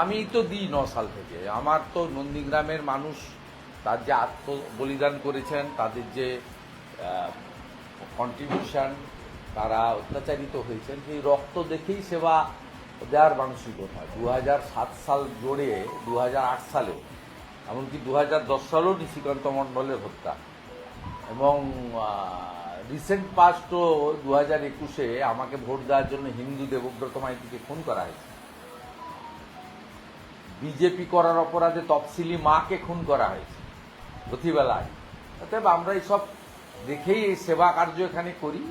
আমি তো দিই ন সাল থেকে। আমার তো নন্দীগ্রামের মানুষ, তার যে আত্ম বলিদান করেছেন, তাদের যে কন্ট্রিবিউশন তারা অত্যাচারিত হয়েছেন, সেই রক্ত দেখেই সেবা দেওয়ার মানসিকতা দু হাজার সাত সাল জোরে দু হাজার আট সালেও, এমনকি দু হাজার দশ সালেও নিশিকান্ত মণ্ডলের হত্যা। এবং রিসেন্ট পাস্টও দু হাজার একুশে আমাকে ভোট দেওয়ার জন্য হিন্দু দেবব্রত মাইতিকে খুন করা হয়েছে। বিজেপি করার অপরাধে তফসিলি মাকে খুন করা হয়েছে প্রতিবেলায় অতএব আমরা এইসব দেখেই এই সেবা কার্য এখানে করি।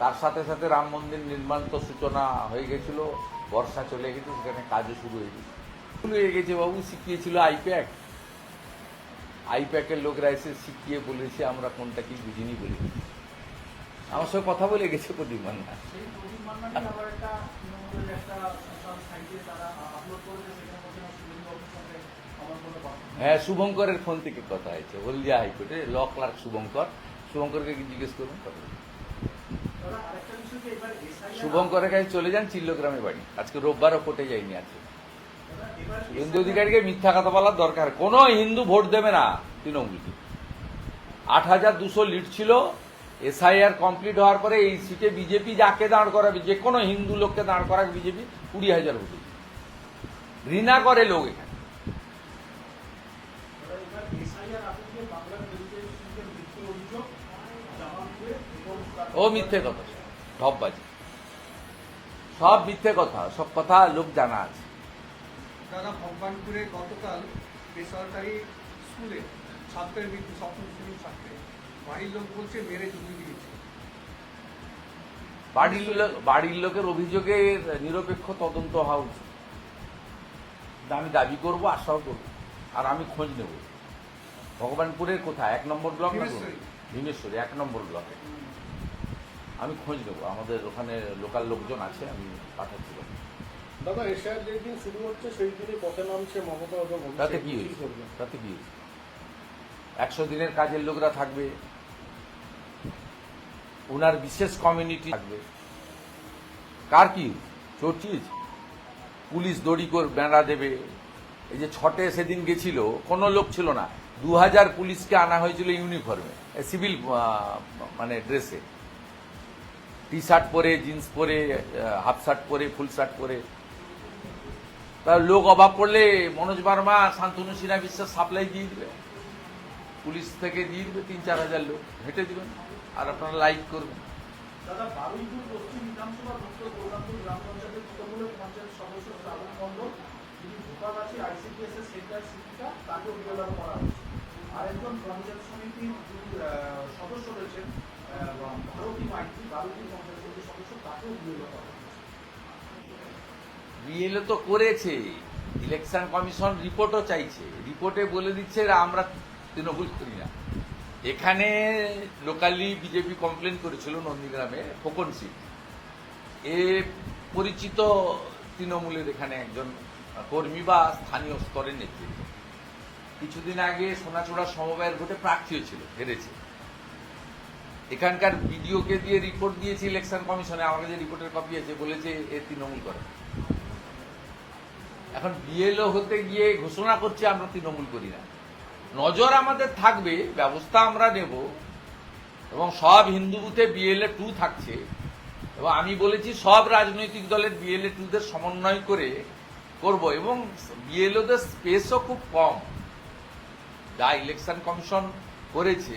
তার সাথে সাথে রাম মন্দির নির্মাণ তো সূচনা হয়ে গেছিল, বর্ষা চলে গেছে, সেখানে কাজও শুরু হয়ে গেছে। শুরু হয়ে গেছে বাবু, শিখিয়েছিল আইপ্যাক আইপ্যাকের লোকরা এসে শিখিয়ে বলেছে, আমরা কোনটা কি বুঝিনি বলে। আমার সঙ্গে কথা বলে গেছে প্রদীপ মান্না। হ্যাঁ শুভঙ্করের ফোন থেকে কথা হয়েছে। হলদিয়া হাইকোর্টে ল ক্লার্ক শুভঙ্কর। শুভঙ্করকে জিজ্ঞেস করুন? কথা শুভঙ্করের কাছে চলে যান, চিল্লগ্রামে বাড়ি। আজকে রোববারও কোর্টে যায়নি এবার হিন্দু অধিকারীকে মিথ্যা কথা বলার দরকার। কোন হিন্দু ভোট দেবে না তৃণমূলকে। আট হাজার দুশো লিড ছিল। এসআইআর কমপ্লিট হওয়ার পরে এই সিটে বিজেপি যাকে দাঁড় করাবে, যে কোনো হিন্দু লোককে দাঁড় করাবে বিজেপি কুড়ি হাজার ভোটে। ঘৃণা করে লোক এখানে। ও মিথ্যে কথা। ঢপবাজি সব মিথ্যে কথা সব কথা লোক জানা আছে। দাদা ভগবানপুরে গতকাল বেসরকারি স্কুলে ছাত্রের মৃত্যু সপ্তম শ্রেণির ছাত্রের বাড়ির লোক বলছে মেরে জমি দিয়েছে। বাড়ির লোক বাড়ির লোকের অভিযোগে নিরপেক্ষ তদন্ত হওয়া উচিত আমি দাবি করব আশাও করব আর আমি খোঁজ নেব। ভগবানপুরের কোথায়? এক নম্বর ব্লক না। ভীমেশ্বরী এক নম্বর ব্লকে। আমি খোঁজ নেব। আমাদের ওখানে লোকাল লোকজন আছে আমি পাঠাচ্ছি দাদা এশিয়ার যেই দিন শুরু হচ্ছে সেই দিনই পথে নামছে মমতা এবং। তাতে কি হয়েছে? তাতে কি হয়েছে? একশো দিনের কাজের লোকরা থাকবে। ওনার বিশেষ কমিউনিটি থাকবে। কার কি? চর্চিস পুলিশ দড়ি করে বেড়া দেবে। এই যে ছটে সেদিন গেছিল কোনো লোক ছিল না। দু হাজার পুলিশকে আনা হয়েছিল ইউনিফর্মে সিভিল মানে ড্রেসে টি শার্ট পরে জিন্স পরে হাফ শার্ট পরে ফুল শার্ট পরে। তার লোক অভাব পড়লে মনোজ বার্মা, শান্তনু সিনহা বিশ্বাস সাপ্লাই দিয়ে দিবে। পুলিশ থেকে দিয়ে দিবে তিন চার হাজার লোক। হেঁটে দিবেন আর আপনারা লাইক করবেন। বিএলও তো করেছে। ইলেকশন কমিশন রিপোর্টও চাইছে। রিপোর্টে বলে দিচ্ছে আমরা তৃণমূল করি না। এখানে লোকালি বিজেপি কমপ্লেন করেছিল নন্দীগ্রামে, ফোকন সিট এ পরিচিত তৃণমূলের এখানে একজন কর্মী বা স্থানীয় স্তরের নেতৃত্ব। কিছুদিন আগে সোনাচোড়া সমবায়ের ভোটে প্রার্থী হয়েছিল হেরেছে। এখানকার বিডিওকে দিয়ে রিপোর্ট দিয়েছি ইলেকশন কমিশনে আমার কাছে রিপোর্টের কপি আছে, বলেছে এ তৃণমূল করে। এখন বিএলও হতে গিয়ে ঘোষণা করছে, আমরা তৃণমূল করি না। নজর আমাদের থাকবে, ব্যবস্থা আমরা নেব, এবং সব হিন্দু বুথে বিএলএ টু থাকছে। এবং আমি বলেছি, সব রাজনৈতিক দলের বিএলএ টুদের সমন্বয় করে করব, এবং বিএলওদের স্পেসও খুব কম। যা ইলেকশন কমিশন করেছে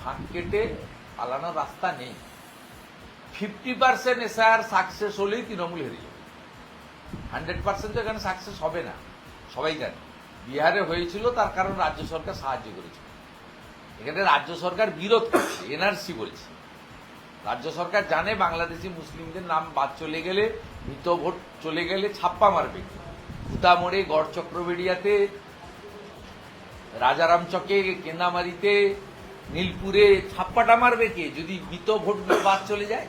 ফাঁক কেটে পালানোর রাস্তা নেই। ফিফটি পার্সেন্ট এসআর সাকসেস হলেই তৃণমূল হেরে যাবে। হান্ড্রেড পার্সেন্ট তো এখানে সাকসেস হবে না। সবাই জানে, বিহারে হয়েছিল, তার কারণ রাজ্য সরকার সাহায্য করেছিল। এখানে রাজ্য সরকার বিরোধ করছে এনআরসি বলছে। রাজ্য সরকার জানে বাংলাদেশি মুসলিমদের নাম বাদ চলে গেলে, মৃত ভোট চলে গেলে ছাপ্পা মারবে। ভূতামোড়ে গড় চক্রবেড়িয়াতে রাজারাম চকে কেন্দামারিতে নীলপুরে ছাপ্পাটা মারবে কে? যদি মৃত ভোটগুলো বাদ চলে যায়?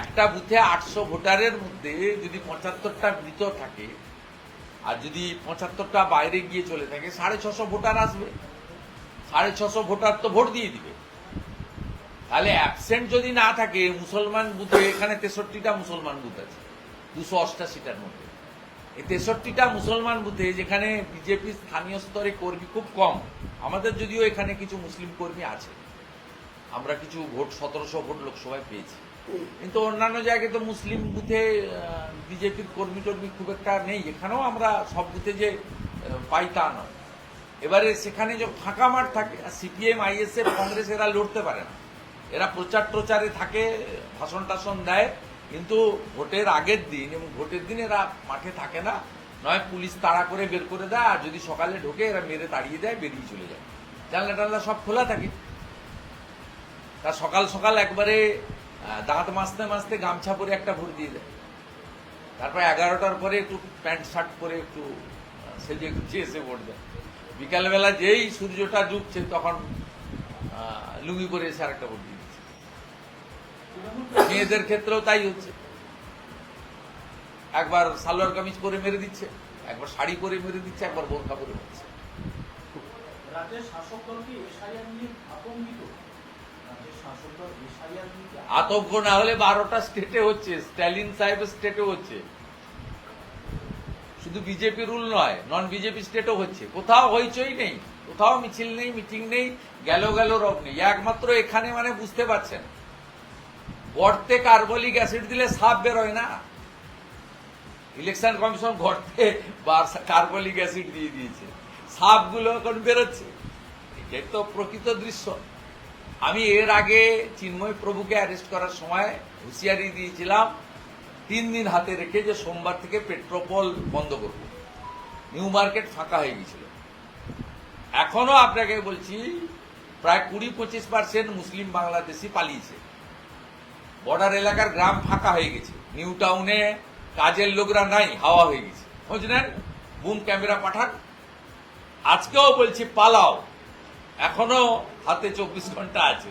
একটা বুথে আটশো ভোটারের মধ্যে যদি পঁচাত্তরটা মৃত থাকে, আর যদি পঁচাত্তরটা বাইরে গিয়ে চলে থাকে, সাড়ে ছশো ভোটার আসবে। সাড়ে ছশো ভোটার তো ভোট দিয়ে দিবে। তাহলে অ্যাবসেন্ট যদি না থাকে, মুসলমান বুথে এখানে তেষট্টিটা মুসলমান বুথ আছে, দুশো অষ্টাশিটার মধ্যে। এই তেষট্টিটা মুসলমান বুথে যেখানে বিজেপি স্থানীয় স্তরে কর্মী খুব কম। আমাদের যদিও এখানে কিছু মুসলিম কর্মী আছে, আমরা কিছু ভোট, সতেরোশো ভোট লোকসভায় পেয়েছি। কিন্তু অন্যান্য জায়গায় তো মুসলিম বুথে বিজেপির কর্মী টর্মী খুব একটা নেই। এখানেও আমরা সব বুথে যে পাই তা নয়। এবারে সেখানে যে ফাঁকা মাঠ থাকে সিপিএম, আইএসএফ, কংগ্রেস এরা লড়তে পারে না। এরা প্রচার প্রচারে থাকে, ভাষণ টাষণ দেয়, কিন্তু ভোটের আগের দিন এবং ভোটের দিন এরা মাঠে থাকে না। নয়, পুলিশ তাড়া করে বের করে দেয়, আর যদি সকালে ঢোকে এরা মেরে তাড়িয়ে দেয়, বেরিয়ে চলে যায়। জানলা টানলা সব খোলা থাকে। তা সকাল সকাল একবারে দাঁত মাজতে মাজতে গামছা পরে একটা ভোট দিয়ে দেয়। তারপর এগারোটার পরে একটু প্যান্ট শার্ট পরে একটু সেজে গুছিয়ে এসে ভোট দেয় বিকালবেলা যেই সূর্যটা ডুবছে, তখন লুঙ্গি পরে এসে আরেকটা ভোট দিয়ে দিচ্ছে। মেয়েদের ক্ষেত্রেও তাই হচ্ছে। একবার সালোয়ার কামিজ পরে মেরে দিচ্ছে একবার শাড়ি পরে মেরে দিচ্ছে একবার বোরখা পরে কি আতঙ্ক না হলে বারোটা স্টেটে হচ্ছে স্ট্যালিন সাহেবের স্টেটে হচ্ছে। শুধু বিজেপি রুল নয় নন বিজেপি স্টেটও হচ্ছে। কোথাও হইচই নেই কোথাও মিছিল নেই মিটিং নেই গেল গেল রব নেই। একমাত্র এখানে মানে বুঝতে পারছেন। গর্তে কার্বলিক অ্যাসিড দিলে সাপ বেরোয় না। ইলেকশন কমিশন গর্তে কার্বলিক অ্যাসিড দিয়ে দিয়েছে। সাপগুলো এখন বেরোচ্ছে। এটাই তো প্রকৃত দৃশ্য। আমি এর আগে চিন্ময় প্রভুকে অ্যারেস্ট করার সময় হুঁশিয়ারি দিয়েছিলাম, তিন দিন হাতে রেখে যে সোমবার থেকে পেট্রোপল বন্ধ করব। নিউ মার্কেট ফাঁকা হয়ে গেছিল এখনও আপনাকে বলছি, প্রায় কুড়ি পঁচিশ পার্সেন্ট মুসলিম বাংলাদেশি পালিয়েছে। বর্ডার এলাকার গ্রাম ফাঁকা হয়ে গেছে। নিউ টাউনে কাজের লোকরা নাই, হাওয়া হয়ে গেছে। নেন বুম ক্যামেরা পাঠান। আজকেও বলছি, পালাও। এখনও হাতে চব্বিশ ঘণ্টা আছে।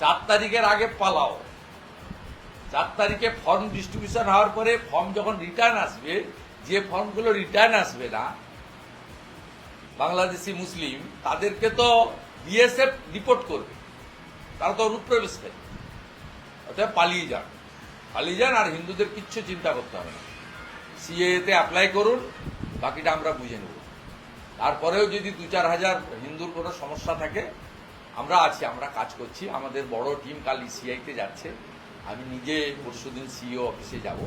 চার তারিখের আগে পালাও। চার তারিখে ফর্ম ডিস্ট্রিবিউশন হওয়ার পরে ফর্ম যখন রিটার্ন আসবে, যে ফর্মগুলো রিটার্ন আসবে না, বাংলাদেশি মুসলিম, তাদেরকে তো বিএসএফ রিপোর্ট করবে। তারা তো অনুপ্রবেশকারী অতএব পালিয়ে যান। যান আর হিন্দুদের কিচ্ছু চিন্তা করতে হবে না। সিএতে অ্যাপ্লাই করুন, বাকিটা আমরা বুঝে নেব। তারপরেও যদি দু চার হাজার হিন্দুর কোনো সমস্যা থাকে, আমরা আছি, আমরা কাজ করছি। আমাদের বড় টিম কাল সিআইতে যাচ্ছে। আমি নিজে পরশুদিন সিইও অফিসে যাব।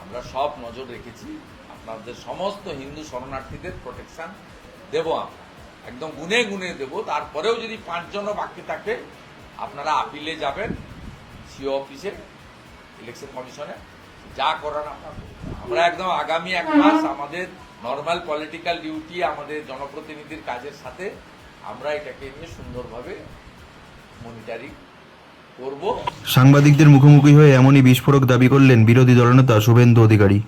আমরা সব নজর রেখেছি। আপনাদের সমস্ত হিন্দু শরণার্থীদের প্রোটেকশন দেব আমরা। একদম গুনে গুনে দেব। তারপরেও যদি পাঁচজনও বাকি থাকে, আপনারা আপিলে যাবেন সিও অফিসে ইলেকশন কমিশনে যা করার আমরা আমরা একদম আগামী এক মাস আমাদের নর্মাল পলিটিক্যাল ডিউটি আমাদের জনপ্রতিনিধির কাজের সাথে আমরা এটাকে নিয়ে সুন্দরভাবে মনিটারিং করব। সাংবাদিকদের মুখোমুখি হয়ে এমনই বিস্ফোরক দাবি করলেন বিরোধী দলনেতা শুভেন্দু অধিকারী।